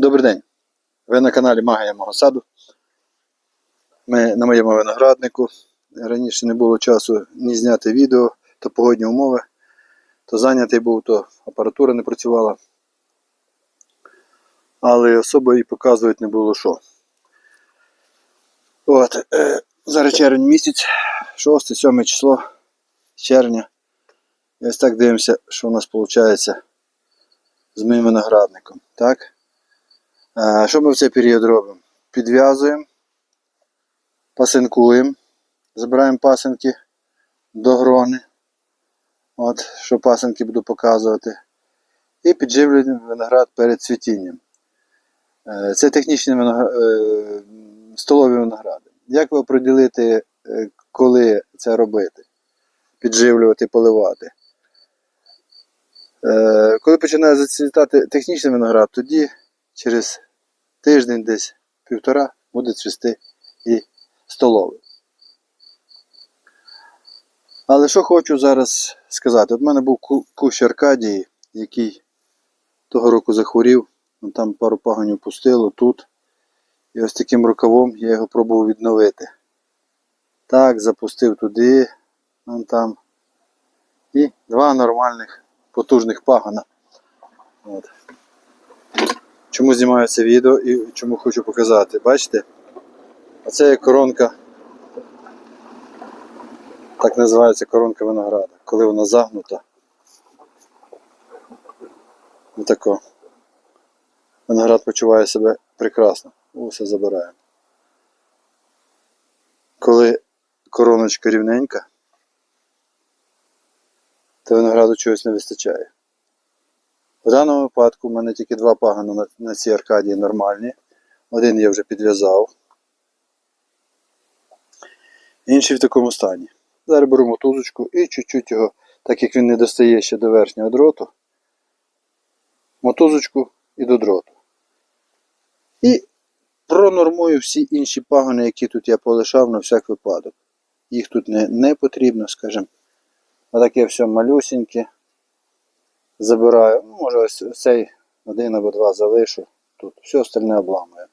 Добрий день. Ви на каналі Магія мого саду. Ми на моєму винограднику. Раніше не було часу ні зняти відео, то погодні умови, то зайнятий був, то апаратура не працювала. Але особо і показувати не було що. От, е, зараз червень місяць, 6-7 число червня. І ось так дивимося, що у нас виходить з моїм виноградником. Так? Що ми в цей період робимо? Підв'язуємо, пасинкуємо, забираємо пасинки до грони. От, що пасинки буду показувати. І підживлюємо виноград перед цвітінням. Е, Це технічні е, столові виногради. Як ви оприділити, е, коли це робити? Підживлювати, поливати? Коли починає зацвітати технічний виноград, тоді через тиждень десь півтора буде цвісти і столовий. Але що хочу зараз сказати? От в мене був кущ Аркадії, який того року захворів, там пару пагонів пустило тут. І ось таким рукавом я його пробував відновити. Так, запустив туди, вон там. І два нормальних потужних пагона. От. Чому знімаю це відео і чому хочу показати? Бачите? Оце є коронка. Так називається коронка винограда. Коли вона загнута. Отако. Виноград почуває себе прекрасно. Усе забираємо. Коли короночка рівненька, то винограду чогось не вистачає. В даному випадку в мене тільки два пагана на, на цій аркадії нормальні. Один я вже підв'язав. Інший в такому стані. Зараз беру мотузочку і чуть-чуть його, так як він не достає ще до верхнього дроту, мотузочку і до дроту. І пронормую всі інші пагони, які тут я полишав на всяк випадок. Їх тут не, не потрібно, скажімо. Отаке все малюсіньке забираю. Ну, може, ось цей один або два залишу. Тут все остальне обламую.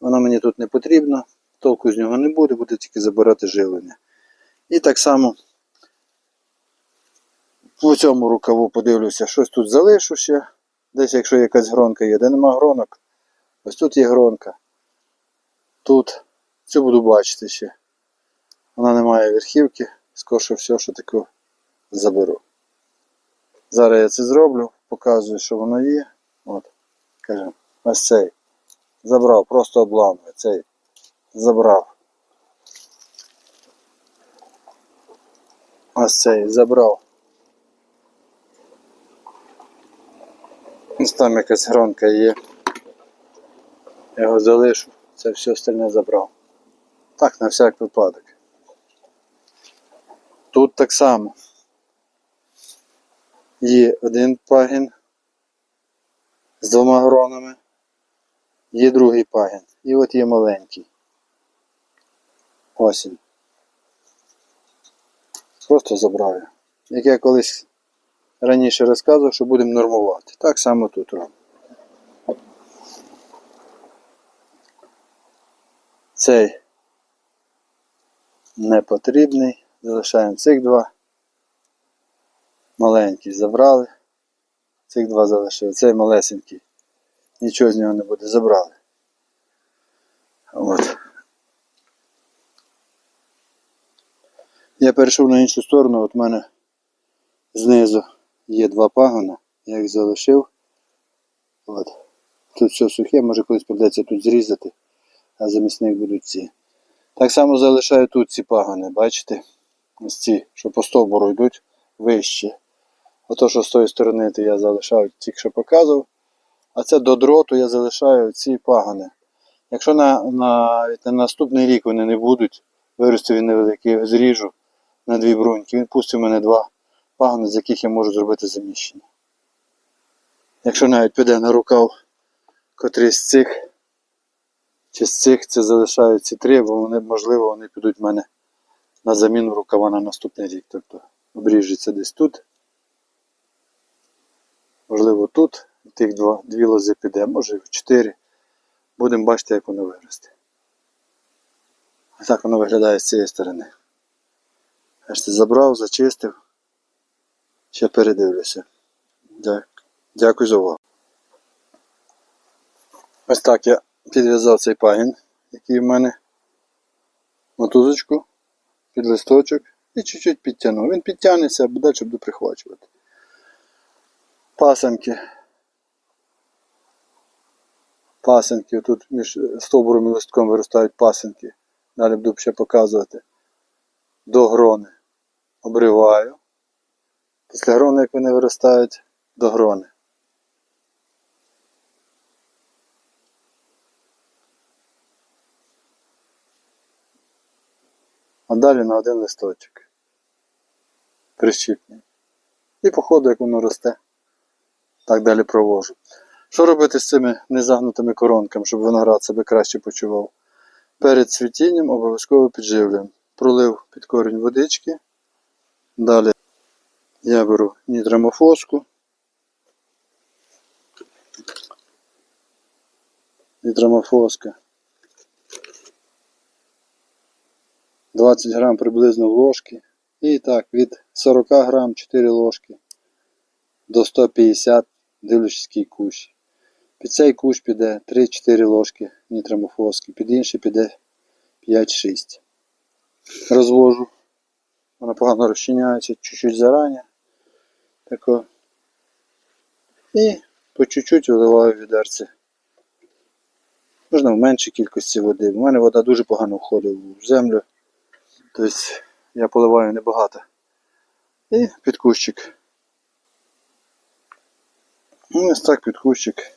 Воно мені тут не потрібно, толку з нього не буде, буде тільки забирати живлення. І так само по цьому рукаву подивлюся, щось тут залишу ще. Десь, якщо якась гронка є, де нема гронок, ось тут є гронка. Тут цю буду бачити ще. Вона не має верхівки, скорше все, що таке заберу. Зараз я це зроблю, показую, що воно є. От, кажемо, ось цей. Забрав, просто обламую. Цей забрав. Ось цей забрав. Ось там якась гронка є. Його залишу, це все остальне забрав. Так, на всяк випадок. Тут так само. Є один пагін з двома гронами, є другий пагін. І от є маленький. Ось він. Просто забрав. Як я колись раніше розказував, що будемо нормувати. Так само тут робимо. Цей не потрібний. Залишаємо цих два. Маленький забрали. Цих два залишили. Цей малесенький. Нічого з нього не буде. Забрали. От. Я перейшов на іншу сторону, от в мене знизу є два пагона, я їх залишив. От. Тут все сухе, може колись придеться тут зрізати, а замість них будуть ці. Так само залишаю тут ці пагони, бачите? Ось ці, що по стовбуру йдуть вище. Ото, що з тої сторони, то я залишав, тільки що показував. А це до дроту я залишаю ці пагони. Якщо на, на, на наступний рік вони не будуть, виросте він невеликий, зріжу на дві бруньки, він пустить у мене два пагони, з яких я можу зробити заміщення. Якщо навіть піде на рукав котрий з цих, чи з цих це залишаю ці три, бо вони, можливо, вони підуть в мене на заміну рукава на наступний рік. Тобто обріжеться десь тут. Можливо, тут тих два, дві лози піде, може чотири. Будемо бачити, як воно виросте. Так воно виглядає з цієї сторони. Бачите, забрав, зачистив. Ще передивлюся. Дякую за увагу. Ось так я підв'язав цей пагін, який в мене мотузочку під листочок і чуть-чуть підтягнув. Він підтягнеться, а далі буду прихвачувати. Пасенки. Пасенки. Тут між стовбуром і листком виростають пасенки. Далі буду ще показувати. До грони. Обриваю. Після грони, як вони виростають, до грони. А далі на один листочок. Прищіпний. І по ходу, як воно росте, так далі провожу. Що робити з цими незагнутими коронками, щоб виноград себе краще почував? Перед цвітінням обов'язково підживлюємо. Пролив під корінь водички. Далі я беру нітрамофоску. Нітрамофоска. 20 грам приблизно ложки. І так, від 40 грам 4 ложки до 150, дивлячись який кущ. Під цей кущ піде 3-4 ложки нітрамофоски, під інший піде 5-6. Розвожу. Вона погано розчиняється чуть-чуть зарані. І по чуть-чуть виливаю відерце. Можна в меншій кількості води. У мене вода дуже погано входить в землю. Тобто я поливаю небагато. І під кущик. Ну, ось так під кущик.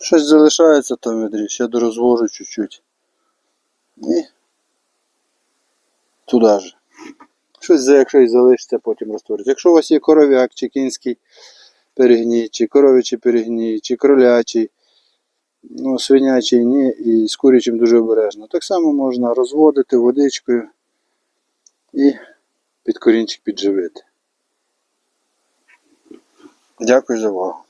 Щось залишається там в відрі, ще дорозвожу чуть-чуть. І туди ж. Щось, якщо і залишиться, потім розтвориться. Якщо у вас є коров'як чи кінський перегній, чи коров'ячий перегній, чи кролячий, ну, свинячий ні, і з курячим дуже обережно. Так само можна розводити водичкою і під корінчик підживити. Дякую за увагу.